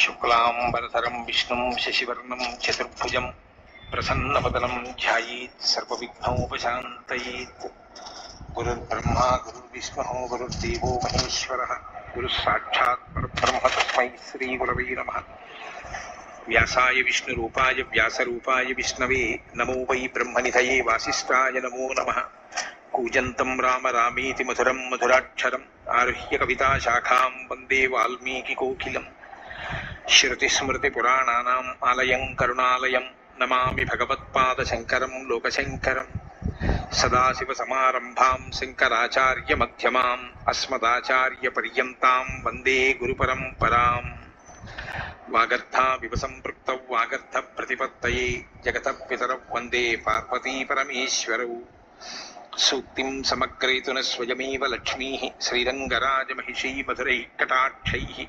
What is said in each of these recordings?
शुक्लांबरधरम विष्णु, शशिवर्ण, चतुर्भुज प्रसन्नपदनं ध्यायेत् ध्यानोपात गुरुर्ब्रह्मा, गुरुर्विष्णु, गुरुर्देव महेश्वर गुरुः साक्षात् परब्रह्म तस्मै श्रीगुरवे नमः। व्यासाय विष्णुरूपाय, व्यासरूपाय विष्णवे, नमो वै ब्रह्म ब्रह्मनिधये वासिष्ठाय नमो नम। कूजंतम राम रामेति मधुरम मधुराक्षरम्, आरुह्य कविता कविताशाखां वंदे वाल्मीकिकोकिलम्। శృతిస్మృతిపురాణానాం ఆలయం కరుణాలయం నమామి భగవత్పాదశంకరం లోకశంకరం సదాశివసమారంభాం శంకరాచార్యమ్యమాం అస్మదాచార్యపర్యంతం వందే గురుపరంపరాం వాగర్థావివ సంపృక్త వాగర్థ ప్రతిపత్తయే జగత పితరౌ వందే పార్వతీపరమేశ్వరౌ సూక్తిం సమగ్రయతున స్వయమేవ లక్ష్మీ శ్రీరంగరాజమహిషీ మధురైः కటాక్షైः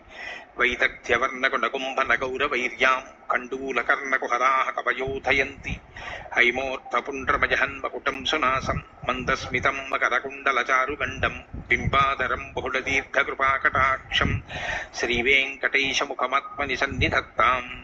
వైదగ్ధ్యవర్ణకునగుంభనగౌరవైర్యాం కండూలకర్ణకుహరా కవయోధయంతి హైమోర్థపుండ్రమజహన్మకుటం సునాసం మందస్మితం మకరకుండలచారుగండం బింబాధరం బహుళదీర్ఘకృపాకటాక్షం శ్రీవేంకటేశముఖమాత్మని సన్నిధత్తాం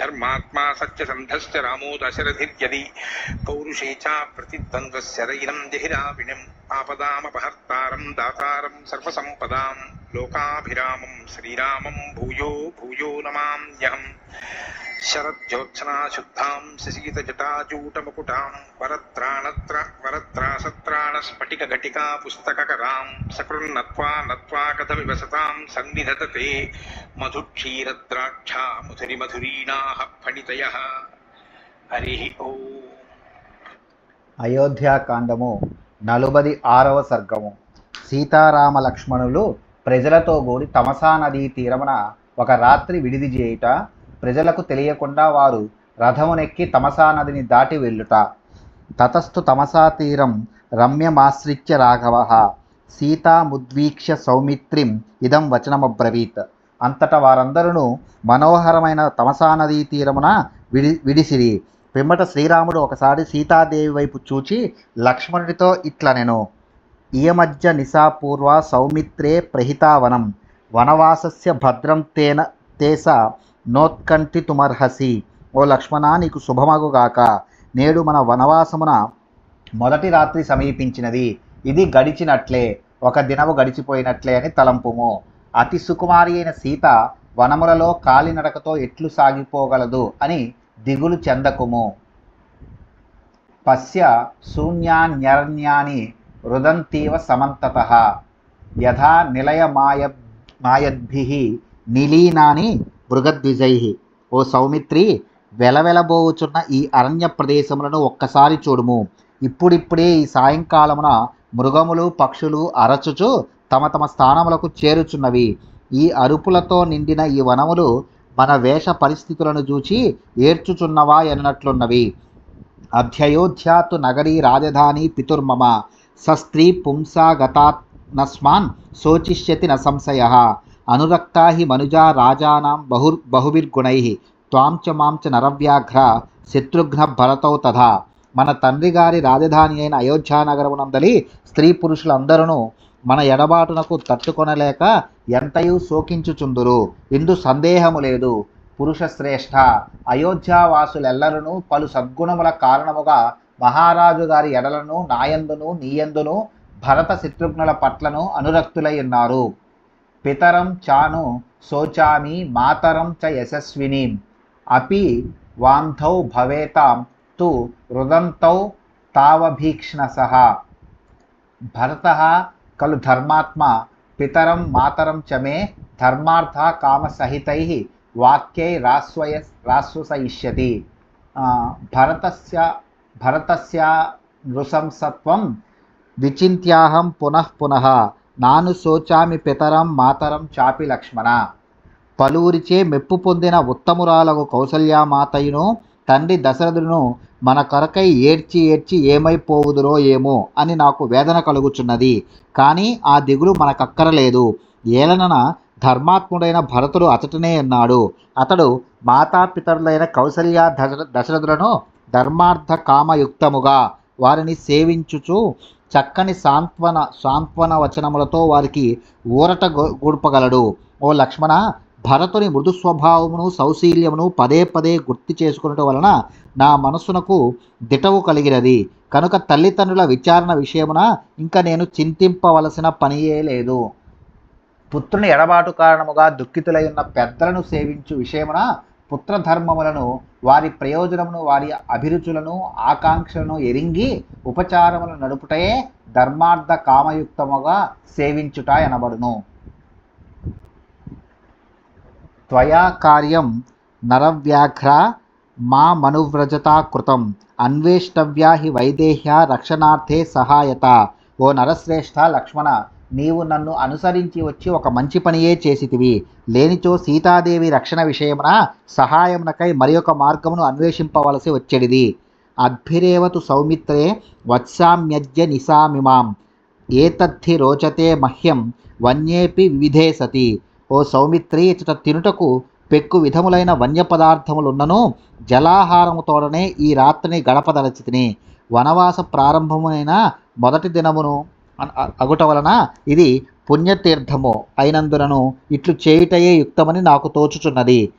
धर्मात्मा सत्यसन्धश्च रामो दशरथिर्यदि। पौरुषे च प्रतिद्वन्द्वस्य रैनं जहिराविणम् आपदामपहर्तारं दातारं सर्वसम्पदां लोकाभिरामं श्रीरामं भूयो भूयो नमाम्यहम्। శరజ్యోత్సనాశుద్ధాం శశీతజటాచూటముకుటాం వరత్రాణత్ర వరత్రాసత్రాణస్ఫటికఘటికా పుస్తకకరాం సకృన్నత్వా నత్వా కథమివసతాం సన్నిధతతే మధుక్షీరద్రాక్షా మధురిమధురీణాః ఫణితయ హరి ఓం అయోధ్యాకాండము నలుబది ఆరవ సర్గము. సీతారామ లక్ష్మణులు ప్రజలతో కూడి తమసా నదీ తీరమున ఒక రాత్రి విడిది చేయుట ప్రజలకు తెలియకుండా వారు రథమునెక్కి తమసా నదిని దాటి వెళ్ళుట. తతస్థు తమసా తీరం రమ్యమాశ్రిత్య రాఘవ. సీతాముద్వీక్ష సౌమిత్రిం ఇదం వచనమబ్రవీత్. అంతటా వారందరూ మనోహరమైన తమసా నదీ తీరమున విడి విడిసిరి. పిమ్మట శ్రీరాముడు ఒకసారి సీతాదేవి వైపు చూచి లక్ష్మణుడితో ఇట్లనెను ఇయమధ్య నిశాపూర్వ సౌమిత్రే ప్రహితావనం. వనవాసస్య భద్రం తేన తేస నోత్కంఠితుమర్హసి ఓ లక్ష్మణ నీకు శుభమగుగాక నేడు మన వనవాసమున మొదటి రాత్రి సమీపించినది. ఇది గడిచినట్లే. ఒక దినము గడిచిపోయినట్లే అని తలంపుము. అతి సుకుమారి అయిన సీత వనములలో కాలినడకతో ఎట్లు సాగిపోగలదు అని దిగులు చెందకుము. పశ్య శూన్యాన్యరణ్యాని రుదంతీవ సమంతత. యథా నిలయ మాయ మాయద్భి నిలీనాని భృగద్విజై ఓ సౌమిత్రి వెలవెలబోవుచున్న ఈ అరణ్య ప్రదేశములను ఒక్కసారి చూడుము. ఇప్పుడిప్పుడే ఈ సాయంకాలమున మృగములు పక్షులు అరచుచు తమ తమ స్థానములకు చేరుచున్నవి. ఈ అరుపులతో నిండిన ఈ వనములు మన వేష పరిస్థితులను చూచి ఏడ్చుచున్నవా అన్నట్లున్నవి అధ్యయోధ్యాతు నగరీ రాజధాని పితుర్మమ. సస్త్రీ పుంసా గతాత్నస్మాన్ శోచిష్యతి న సంశయ. అనురక్తా హి మనుజా రాజానాం బహుర్ బహువిర్గుణై త్వాంచ మాంచ నరవ్యాఘ్ర శత్రుఘ్న భరతౌ తథా. మన తండ్రి గారి రాజధాని అయిన అయోధ్యానగరమునందలి స్త్రీ పురుషులందరూ మన ఎడబాటునకు తట్టుకొనలేక ఎంతయూ శోకించుచుందురు. ఇందు సందేహము లేదు. పురుష శ్రేష్ఠ. అయోధ్యావాసులెల్లరూ పలు సద్గుణముల కారణముగా మహారాజు గారి ఎడలను నాయందును నీయందును భరత శత్రుఘ్నుల పట్లను అనురక్తులై ఉన్నారు. పితరం చాను శోచామి మాతరం చ యశస్వినీం అపి వాంధౌ భవేతాం తు రుదంతౌ తావభీక్ష్ణస భరత ఖలు ధర్మాత్మ పితరం మాతరం చ మే ధర్మార్థ కామసహితై వాక్యై రాస్వయ రాశ్వసయిష్యతి ఆ, భరతస్య భరతస్య నృశంసత్వం విచింత్యాహం పునః పునః నాను శోచామి పితరం మాతరం చాపి లక్ష్మణ. పలువురిచే మెప్పు పొందిన ఉత్తమురాలకు కౌసల్యామాతయును తండ్రి దశరథును మన కొరకై ఏడ్చి ఏడ్చి ఏమైపోవుదురో ఏమో అని నాకు వేదన కలుగుచున్నది. కానీ ఆ దిగులు మనకక్కరలేదు. ఏలనన ధర్మాత్ముడైన భరతుడు అతటనే ఉన్నాడు అతడు మాతాపితరులైన కౌసల్య దశ దశరథులను ధర్మార్థ కామయుక్తముగా వారిని సేవించుచు చక్కని సాంత్వన సాంత్వన వచనములతో వారికి ఊరట గొ- గూడ్పగలడు. ఓ లక్ష్మణ భరతుని మృదు స్వభావమును సౌశీల్యమును పదే పదే గుర్తు చేసుకునటం వలన నా మనస్సునకు దిటవు కలిగినది. కనుక తల్లిదండ్రుల విచారణ విషయమున ఇంకా నేను చింతింపవలసిన పనియే లేదు. పుత్రుని ఎడబాటు కారణముగా దుఃఖితులై ఉన్న పెద్దలను సేవించు విషయమున పుత్రధర్మములను వారి ప్రయోజనమును వారి అభిరుచులను ఆకాంక్షలను ఎరింగి ఉపచారములను నడుపుటయే ధర్మార్థ కామయుక్తముగా సేవించుట ఎనబడును త్వయా కార్యం నరవ్యాఘ్ర మా మనువ్రజతా కృతం. అన్వేష్టవ్యా హి వైదేహ్య రక్షణార్థే సహాయత. ఓ నరశ్రేష్ఠ లక్ష్మణ నీవు నన్ను అనుసరించి వచ్చి ఒక మంచి పనియే చేసితివి. లేనిచో సీతాదేవి రక్షణ విషయమున సహాయమునకై మరి ఒక మార్గమును అన్వేషింపవలసి వచ్చేడిది. అద్భిరేవతు సౌమిత్రే వత్సామ్యజ్య నిశామిమాం ఏతద్ధి రోచతే మహ్యం వన్యేపి వివిధే సతి. ఓ సౌమిత్రి ఇచ్చట తినుటకు పెక్కు విధములైన వన్య పదార్థములున్నను జలాహారముతోడనే ఈ రాత్రిని గడపదలచితిని. వనవాస ప్రారంభమైన మొదటి దినమును అగుట వలన ఇది పుణ్యతీర్థము అయినందునను ఇట్లు చేయుటయే యుక్తమని నాకు తోచుచున్నది.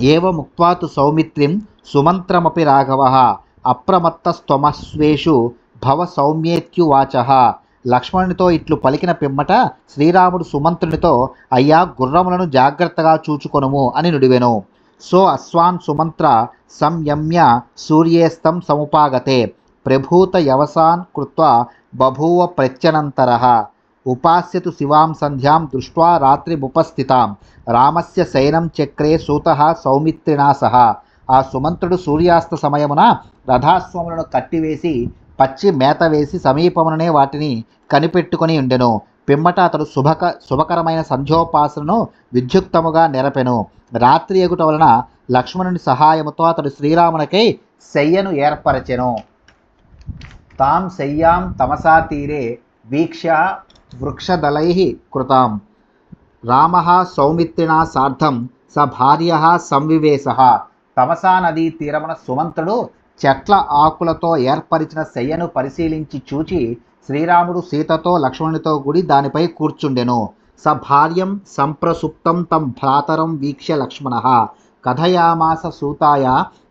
ఏవ ముక్వాతు సౌమిత్రిం సుమంత్రమపి రాఘవ అప్రమత్తస్త్వమస్వేషు భవ సౌమ్యేత్యువాచ లక్ష్మణునితో ఇట్లు పలికిన పిమ్మట శ్రీరాముడు సుమంత్రునితో అయ్యా గుర్రములను జాగ్రత్తగా చూచుకొనుము అని నుడివెను. So Aswan Sumantra సంయమ్య సూర్యేస్తం సముపాగతే. ప్రభూత యవసాన్ కృత్వా బభూవ ప్రత్యనంతర. ఉపాస్యతు శివాం సంధ్యాం దృష్ట్వా రాత్రిముపస్థితాం. రామస్య శయనం చక్రే సూత సౌమిత్రిణా సహ. ఆ సుమంత్రుడు సూర్యాస్త సమయమున రథాస్వములను కట్టివేసి పచ్చి మేత వేసి సమీపముననే వాటిని కనిపెట్టుకొని ఉండెను. పిమ్మట అతడు శుభక శుభకరమైన సంధ్యోపాసనను విద్యుక్తముగా నెరపెను. రాత్రి ఎగుట వలన లక్ష్మణుని సహాయముతో అతడు శ్రీరామునకై శయ్యను ఏర్పరచెను. తాం శయ్యాం తమసా తీరే వీక్ష్య వృక్షదలై కృతాం. రామ సౌమిత్రిణా సార్థం స భార్య సంవివేశ. తమసా నదీ తీరమున సుమంతుడు చెట్ల ఆకులతో ఏర్పరిచిన శయ్యను పరిశీలించి చూచి శ్రీరాముడు సీతతో లక్ష్మణునితో కూడి దానిపై కూర్చుండెను. స భార్యం సంప్రసుప్తం తం భ్రాతరం వీక్ష్య లక్ష్మణ. కథయామాస సూతాయ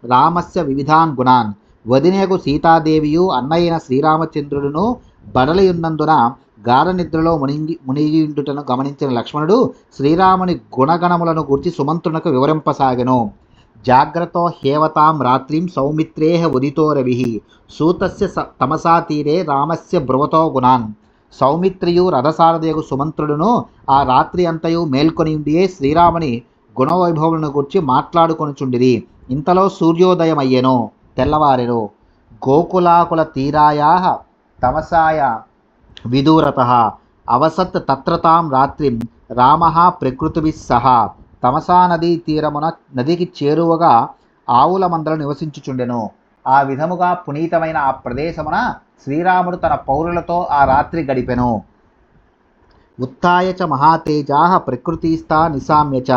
రామస్య వివిధాన్ గుణాన్. వదినేకు సీతాదేవియు అన్నయ్యన శ్రీరామచంద్రుడును బడలియున్నందున గాఢ నిద్రలో మునిగి మునిగిండుటను గమనించిన లక్ష్మణుడు శ్రీరాముని గుణగణములను గురించి సుమంత్రునకు వివరింపసాగెను. జాగ్రత్తో హేవతాం రాత్రిం సౌమిత్రేహ ఉదితో రవి. సూతస్య స- తమసా తీరే రామస్య బ్రువతో గుణాన్. సౌమిత్రియు రథసారథయగు సుమంత్రుడును ఆ రాత్రి అంతయు మేల్కొని ఉండియే శ్రీరాముని గుణవైభవములను గురించి మాట్లాడుకొనుచుండిరి. ఇంతలో సూర్యోదయమయ్యెను. తెల్లవారెను గోకులాకుల తీరాయా తమసాయ విదూరత. అవసత్ తత్రతాం రాత్రిం రామ ప్రకృతిభిः సహా. తమసా నదీ తీరమున నదికి చేరువగా ఆవుల మందలు నివసించుచుండెను. ఆ విధముగా పునీతమైన ఆ ప్రదేశమున శ్రీరాముడు తన పౌరులతో ఆ రాత్రి గడిపెను. ఉత్థాయ చ మహాతేజా ప్రకృతిస్థా నిశామ్య చ.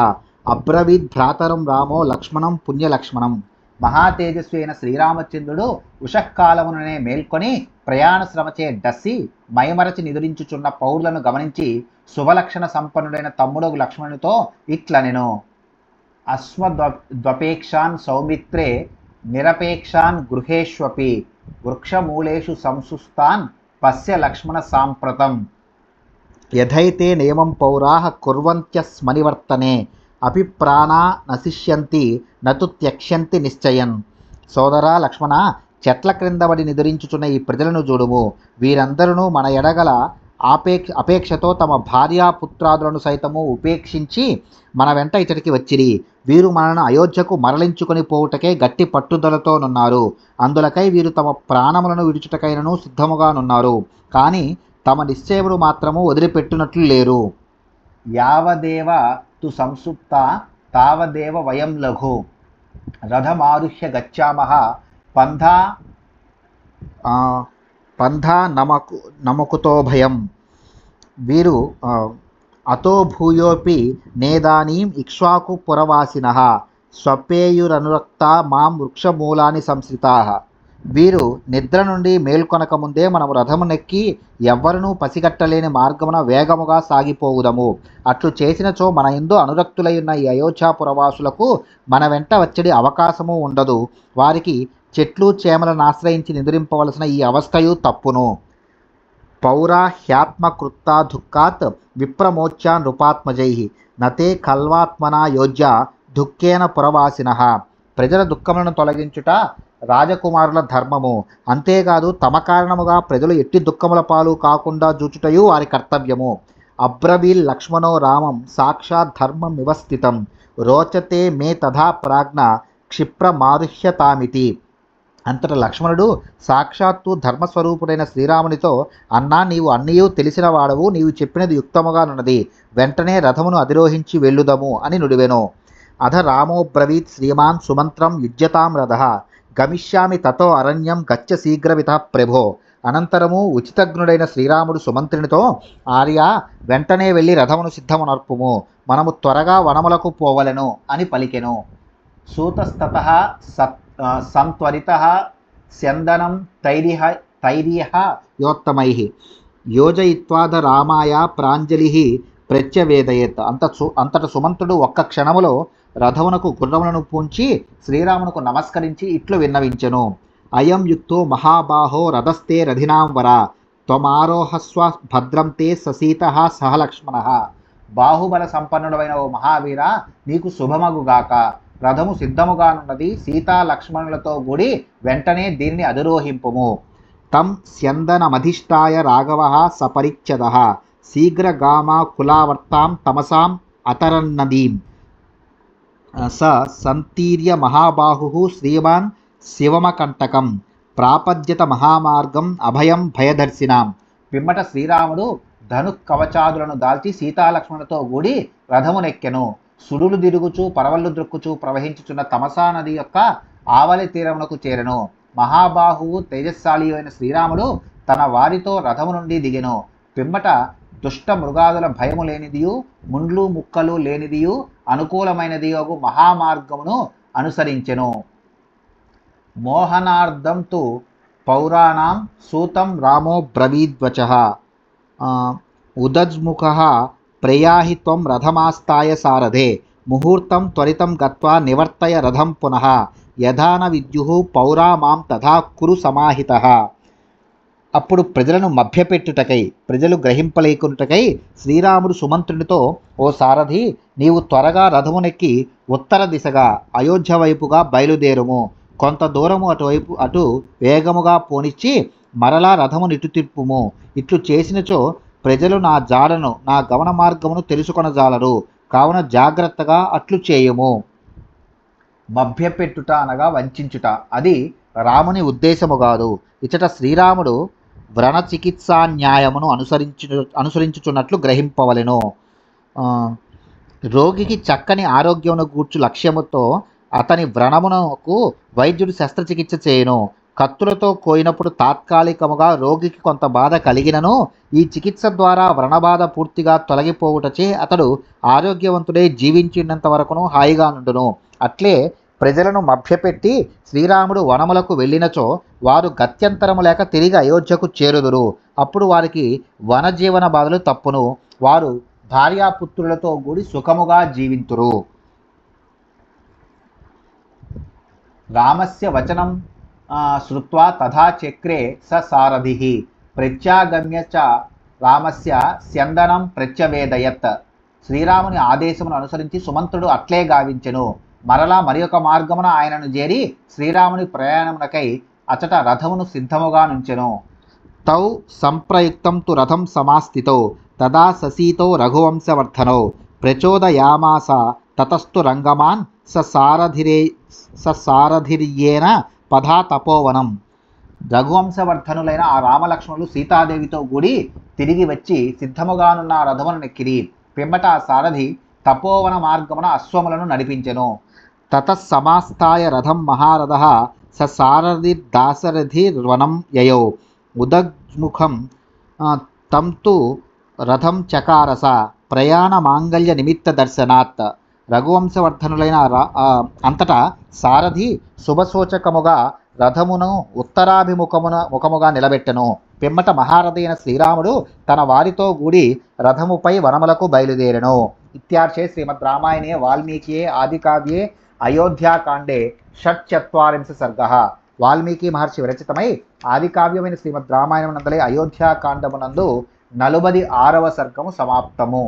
అబ్రవీద్ భ్రాతరం రామో లక్ష్మణం పుణ్యలక్ష్మణం. మహాతేజస్వి అయిన శ్రీరామచంద్రుడు ఉషఃకాలముననే మేల్కొని ప్రయాణ శ్రమచే డస్సి మైమరచి నిదురించుచున్న పౌరులను గమనించి శుభలక్షణ సంపన్నుడైన తమ్ముడగు లక్ష్మణునితో ఇట్లనెను. అశ్వద్వపేక్షాన్ సౌమిత్రే నిరపేక్షాన్ గృహేష్వపి వృక్షమూలేషు సంసుస్థాన్ పశ్య లక్ష్మణ సాంప్రతం. యథైతే నియమం కుర్వంత్య కుర్వంత్యస్మనివర్తనే అభిప్రాణా నశిష్యంతి నతు త్యక్ష్యంతి నిశ్చయన్. సోదరా లక్ష్మణ చెట్ల క్రిందబడి నిద్రించుచున్న ఈ ప్రజలను చూడుము. వీరందరూ మన ఎడగల ఆపేక్ష అపేక్షతో తమ భార్యాపుత్రాదులను సైతము ఉపేక్షించి మన వెంట ఇతడికి వచ్చిరి. వీరు మనను అయోధ్యకు మరలించుకొని పోవుటకే గట్టి పట్టుదలతోనున్నారు. అందులకై వీరు తమ ప్రాణములను విడుచుటకైనను సిద్ధముగానున్నారు కానీ తమ నిశ్చయములు మాత్రము వదిలిపెట్టునట్లు లేరు. యావదేవ తు సంసుప్త తావదేవ వయం లఘు. రథమారుహ్య గచ్చామః. పంధా పంధా నమకు నమకుతో భయం. వీరు అతో భూయోపి నేదానీం ఇక్ష్వాకు పురవాసిన. స్వపేయురనురక్త మాం వృక్షమూలాన్ని సంశ్రితా. వీరు నిద్ర నుండి మేల్కొనక ముందే మనం రథమునెక్కి ఎవ్వరనూ పసిగట్టలేని మార్గమున వేగముగా సాగిపోవుదము. అట్లు చేసినచో మన ఎందు అనురక్తులై ఉన్న ఈ అయోధ్యా పురవాసులకు మన వెంట వచ్చడి అవకాశము ఉండదు. వారికి చెట్లు చేమలను ఆశ్రయించి నిద్రింపవలసిన ఈ అవస్థయు తప్పును. పౌరా హ్యాత్మకృత్తా దుఃఖాత్ విప్రమోచ్యా నృపాత్మజై నతే కల్వాత్మనా యోజ్య దుఃఖేన పురవాసిన. ప్రజల దుఃఖములను తొలగించుట రాజకుమారుల ధర్మము. అంతేకాదు తమ కారణముగా ప్రజలు ఎట్టి దుఃఖముల పాలు కాకుండా జూచుటయు వారి కర్తవ్యము. అబ్రవీల్ లక్ష్మణో రామం సాక్షాత్ ధర్మం వివస్థితం రోచతే మే తథా ప్రాజ్ఞ క్షిప్రమారుహ్యతామితి అంతట లక్ష్మణుడు సాక్షాత్తు ధర్మస్వరూపుడైన శ్రీరామునితో అన్నా నీవు అన్నయూ తెలిసిన వాడవు నీవు చెప్పినది యుక్తముగానున్నది వెంటనే రథమును అధిరోహించి వెళ్ళుదము అని నుడివెను. అధ రామోబ్రవీత్ శ్రీమాన్ సుమంత్రం యుజ్యతాం రథ. గమిష్యామి తతో అరణ్యం గచ్చ శీఘ్రవిత ప్రభో. అనంతరము ఉచితజ్ఞుడైన శ్రీరాముడు సుమంత్రునితో ఆర్య వెంటనే వెళ్ళి రథమును సిద్ధమునర్పుము. మనము త్వరగా వనములకు పోవలెను అని పలికెను. సూతస్తత సత్ సంత్వరిత స్యందనం తైరిహ తైర్యః యోత్తమై. యోజయిత్వాద రామాయ ప్రాంజలి ప్రత్యవేదయత్. అంత సు అంతట సుమంతుడు ఒక్క క్షణములో రథమునకు గుర్రములను పూంచి శ్రీరామునకు నమస్కరించి ఇట్లు విన్నవించెను. అయం యుక్తో మహాబాహో రథస్తే రథినాం వర. త్వమారోహస్వ భద్రం తే ససీత సహ లక్ష్మణ. బాహుబల సంపన్నుడమైన ఓ మహావీర నీకు శుభమగుగాక రథము సిద్ధముగానున్నది సీతా లక్ష్మణులతో కూడి వెంటనే దీన్ని అధిరోహింపుము. తం స్యందనమధిష్టాయ రాఘవ సపరిచ్ఛద. శీఘ్రగామా కులావర్తాం తమసాం అతరన్నదీం. స సంతీర్య మహాబాహు శ్రీమాన్ శివమకంటకం. ప్రాపద్యత మహామార్గం అభయం భయదర్శినాం. పిమ్మట శ్రీరాముడు ధను కవచాదులను దాల్చి సీతాలక్ష్మణులతో కూడి రథమునెక్కెను. సుడులు దిరుగుచూ పరవళ్ళు దృక్కుచూ ప్రవహించుచున్న తమసా నది యొక్క ఆవలి తీరమునకు చేరెను. మహాబాహువు తేజస్శాలి అయిన శ్రీరాముడు తన వారితో రథము నుండి దిగెను. పిమ్మట దుష్ట మృగాదుల భయము లేనిదియు ముండ్లు ముక్కలు లేనిదియు అనుకూలమైనది ఒక మహామార్గమును అనుసరించెను. మోహనార్థం తు పౌరాణం సూతం రామో బ్రవీద్వచ. ఉదజ్ముఖ ప్రయాహి త్వం రథమాస్తాయ సారథే. ముహూర్తం త్వరితం గత్వా నివర్తయ రథం పునః. యథాన విద్యు పౌరా మాం తథా కురు సమాహిత. అప్పుడు ప్రజలను మభ్యపెట్టుటకై ప్రజలు గ్రహింపలేకున్నటకై శ్రీరాముడు సుమంత్రునితో ఓ సారథి నీవు త్వరగా రథమునెక్కి ఉత్తర దిశగా అయోధ్య వైపుగా బయలుదేరుము. కొంత దూరము అటువైపు అటు వేగముగా పోనిచ్చి మరలా రథమును ఇటు తిప్పుము ఇట్లు చేసినచో ప్రజలు నా జాడను నా గమన మార్గమును తెలుసుకొనజాలరు. కావున జాగ్రత్తగా అట్లు చేయుము. మభ్యపెట్టుట అనగా వంచుట అది రాముని ఉద్దేశము కాదు. ఇచట శ్రీరాముడు వ్రణ చికిత్సా న్యాయమును అనుసరించు అనుసరించుచున్నట్లు గ్రహింపవలెను. రోగికి చక్కని ఆరోగ్యమును గూర్చు లక్ష్యముతో అతని వ్రణమునకు వైద్యుడు శస్త్రచికిత్స చేయను. కత్తులతో కోయినప్పుడు తాత్కాలికముగా రోగికి కొంత బాధ కలిగినను. ఈ చికిత్స ద్వారా వ్రణబాధ పూర్తిగా తొలగిపోవుటచే అతడు ఆరోగ్యవంతుడై జీవించినంత వరకును హాయిగా నుండును. అట్లే ప్రజలను మభ్యపెట్టి శ్రీరాముడు వనములకు వెళ్ళినచో వారు గత్యంతరము లేక తిరిగి అయోధ్యకు చేరుదురు. అప్పుడు వారికి వనజీవన బాధలు తప్పును. వారు భార్యాపుత్రులతో కూడి సుఖముగా జీవింతురు. రామస్య వచనం ఆ, తథా చక్రే స సారథి. ప్రత్యాగమ్య చ రామస్య స్యందనం ప్రత్యవేదయత్. శ్రీరాముని ఆదేశమును అనుసరించి సుమంతుడు అట్లే గావించెను. మరలా మరి ఒక మార్గమున ఆయనను చేరి శ్రీరాముని ప్రయాణమునకై అచట రథమును సిద్ధముగా నుంచెను. తౌ సంప్రయుక్తం తు రథం సమాస్థితో తదా ససీతో రఘువంశవర్ధనో ప్రచోదయామాస తతస్థు రంగమాన్ స సారథిరే స సారథిర్యేన పధా తపోవనం రఘువంశవర్ధనులైన ఆ రామలక్ష్మణులు సీతాదేవితో కూడి తిరిగి వచ్చి సిద్ధముగానున్న రథమును నెక్కిరి. పిమ్మట ఆ సారథి తపోవన మార్గమున అశ్వములను నడిపించెను. తతస్సమాస్తాయ రథం మహారథ స సారథిర్దాసరథిర్వనం యయౌ. ఉదగ్ముఖం తం తు రథం చకారస ప్రయాణ మాంగళ్య నిమిత్త దర్శనాత్. రఘువంశవర్ధనులైన అంతటా సారథి శుభసూచకముగా రథమును ఉత్తరాభిముఖమున ముఖముగా నిలబెట్టెను. పిమ్మట మహారథైన శ్రీరాముడు తన వారితో కూడి రథముపై వనములకు బయలుదేరెను. ఇత్యార్చే శ్రీమద్ రామాయణే వాల్మీకియే ఆదికావ్యే అయోధ్యాకాండే షట్చత్వారింశ సర్గ. వాల్మీకి మహర్షి విరచితమై ఆదికావ్యమైన శ్రీమద్ రామాయణం నందలే అయోధ్యాకాండమునందు నలుబది ఆరవ సర్గము సమాప్తము.